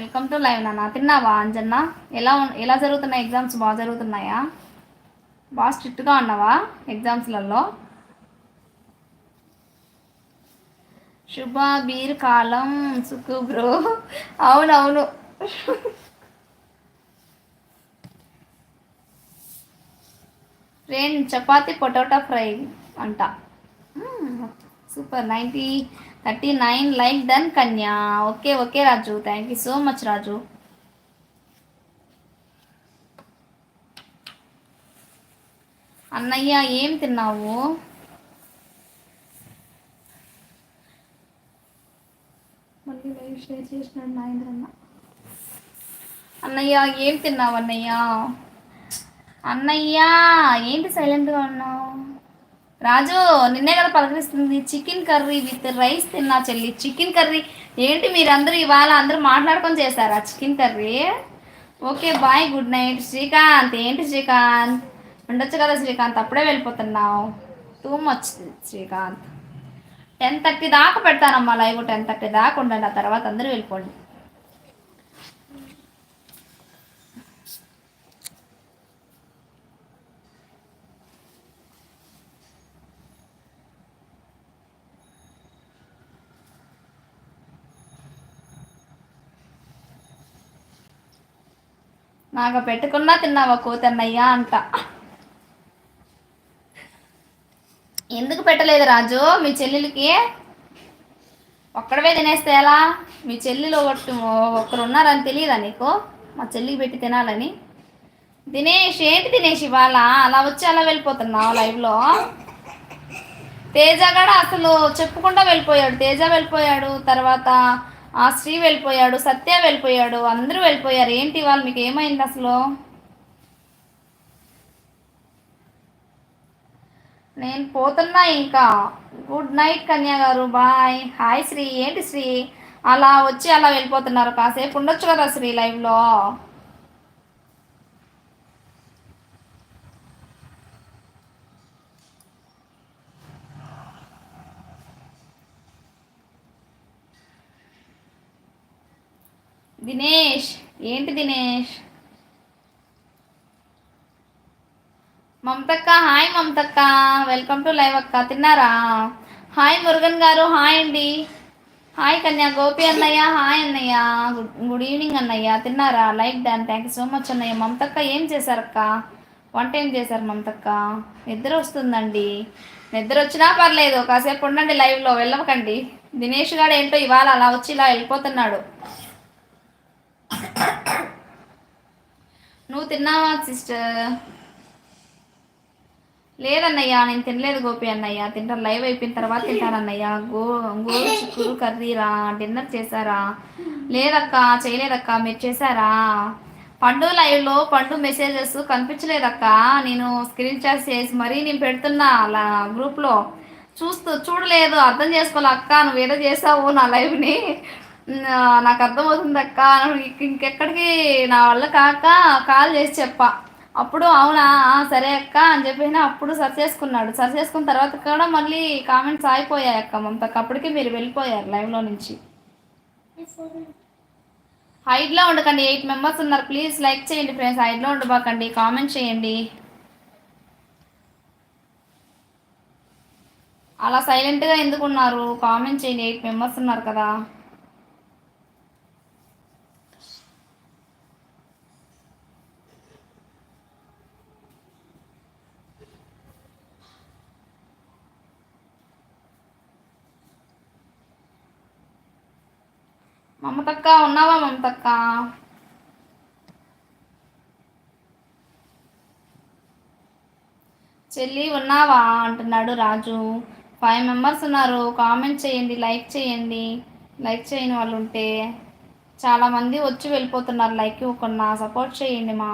Welcome to live నాన్న. తిన్నావా అంజన్న? ఎలా ఎలా జరుగుతున్నాయి ఎగ్జామ్స్? బాగా జరుగుతున్నాయా? బాగా స్ట్రిక్ట్గా ఉన్నావా ఎగ్జామ్స్లలో? శుభ బీర్ కాలం సుఖు బ్రో. అవునవును. ఫ్రెండ్ చపాతి పొటాటో ఫ్రై అంట. Super. Ninety thirty nine like done Kanya okay okay Raju thank you so much Raju అన్నయ్య ఏం తిన్నావు? మళ్ళీ లైవ్ షేర్ చేసినాడు నాయన అన్నయ్య ఏం తిన్నావు అన్నయ్య? అన్నయ్య ఏంటి సైలెంట్గా ఉన్నావు? రాజు నిన్నే కదా పలకరిస్తుంది చికెన్ కర్రీ విత్ రైస్ తిన్నా చెల్లి. చికెన్ కర్రీ ఏంటి మీరందరూ ఇవాళ అందరూ మాట్లాడుకొని చేశారా? Chicken curry? Okay bye good night Srikanth. ఏంటి శ్రీకాంత్? ఉండొచ్చు కదా శ్రీకాంత్ అప్పుడే వెళ్ళిపోతున్నావు. Too much Srikanth. Ten thirty దాకా పెడతానమ్మా లైవ్ టెన్ థర్టీ దాకా ఉండండి ఆ తర్వాత అందరూ వెళ్ళిపోండి. నాకు పెట్టుకున్నా తిన్నావా కోతన్నయ్యా అంట. ఎందుకు పెట్టలేదు రాజు? మీ చెల్లెలకి? ఒక్కడవే తినేస్తే ఎలా? మీ చెల్లెలు ఒకటి ఒక్కరు ఉన్నారని తెలియదా నీకు? మా చెల్లికి పెట్టి తినాలని. దినేష్ ఏంటి దినేష్ ఇవాళ? అలా వచ్చి అలా వెళ్ళిపోతున్నావు లైవ్లో? తేజ కూడా అసలు చెప్పుకుండా వెళ్ళిపోయాడు. తేజ వెళ్ళిపోయాడు తర్వాత ఆ శ్రీ వెళ్ళిపోయాడు సత్య వెళ్ళిపోయాడు అందరూ వెళ్ళిపోయారు. ఏంటి వాళ్ళు? మీకు ఏమైంది అసలు? నేను పోతున్నా ఇంకా. గుడ్ నైట్ కన్యా గారు బాయ్. హాయ్ శ్రీ. ఏంటి శ్రీ? అలా వచ్చి అలా వెళ్ళిపోతున్నారు. కాసేపు ఉండొచ్చు కదా శ్రీ లైవ్లో? దినేష్ ఏంటి దినేష్? మమతక్క హాయ్ మమతక్క. వెల్కమ్ టు లైవ్ అక్క. తిన్నారా? హాయ్ మురుగన్ గారు హాయ్ అండి. హాయ్ కన్యా గోపి అన్నయ్య హాయ్ అన్నయ్య. గుడ్ గుడ్ ఈవినింగ్ అన్నయ్య. తిన్నారా? Like done. Thank you so much అన్నయ్య. మమతక్క ఏం చేశారక్క వంట ఏం చేశారు మమతక్క? నిద్ర వస్తుందండి. నిద్ర వచ్చినా పర్లేదు. కాసేపు ఉండండి లైవ్లో. వెళ్ళవకండి. దినేష్ గారు ఏంటో ఇవాళ అలా వచ్చి ఇలా వెళ్ళిపోతున్నాడు. నువ్వు తిన్నావా సిస్టర్? లేదన్నయ్యా నేను తినలేదు గోపి అన్నయ్య. తింటాను లైవ్ అయిపోయిన తర్వాత తింటానన్నయ్య. గో గోరు చిక్కురు కర్రీరా డిన్నర్ చేశారా? లేదక్క చేయలేదక్క. మీరు చేశారా? పండు లైవ్లో పండు మెసేజెస్ కనిపించలేదక్క. నేను స్క్రీన్ షాట్ చేసి మరీ నేను పెడుతున్నా అలా గ్రూప్లో. చూస్తూ చూడలేదు. అర్థం చేసుకోవాలి అక్క. నువ్వు ఏదో చేసావు నా లైవ్ని. నాకు అర్థమవుతుంది అక్క ఇంకెక్కడికి నా వల్ల కాక కాల్ చేసి చెప్పా. అప్పుడు అవునా? సరే అక్క అని చెప్పిన అప్పుడు సర్చ్ చేసుకున్నాడు. సర్చ్ చేసుకున్న తర్వాత కూడా మళ్ళీ కామెంట్స్ ఆగిపోయాయి అక్క మమతక్క. అప్పటికి మీరు వెళ్ళిపోయారు లైవ్లో నుంచి. హైట్లో ఉండకండి. ఎయిట్ మెంబర్స్ ఉన్నారు. ప్లీజ్ లైక్ చేయండి ఫ్రెండ్స్. హైట్లో ఉండబాకండి. కామెంట్ చేయండి. అలా సైలెంట్గా ఎందుకున్నారు? కామెంట్ చేయండి. ఎయిట్ మెంబర్స్ ఉన్నారు కదా. మమతక్క ఉన్నావా మమతక్క? చెల్లి ఉన్నావా? అంటున్నాడు రాజు. ఫైవ్ మెంబర్స్ ఉన్నారు. కామెంట్ చేయండి లైక్ చేయండి. లైక్ చేయని వాళ్ళు ఉంటే చాలామంది వచ్చి వెళ్ళిపోతున్నారు. లైక్ ఇవ్వకుండా సపోర్ట్ చేయండి మా.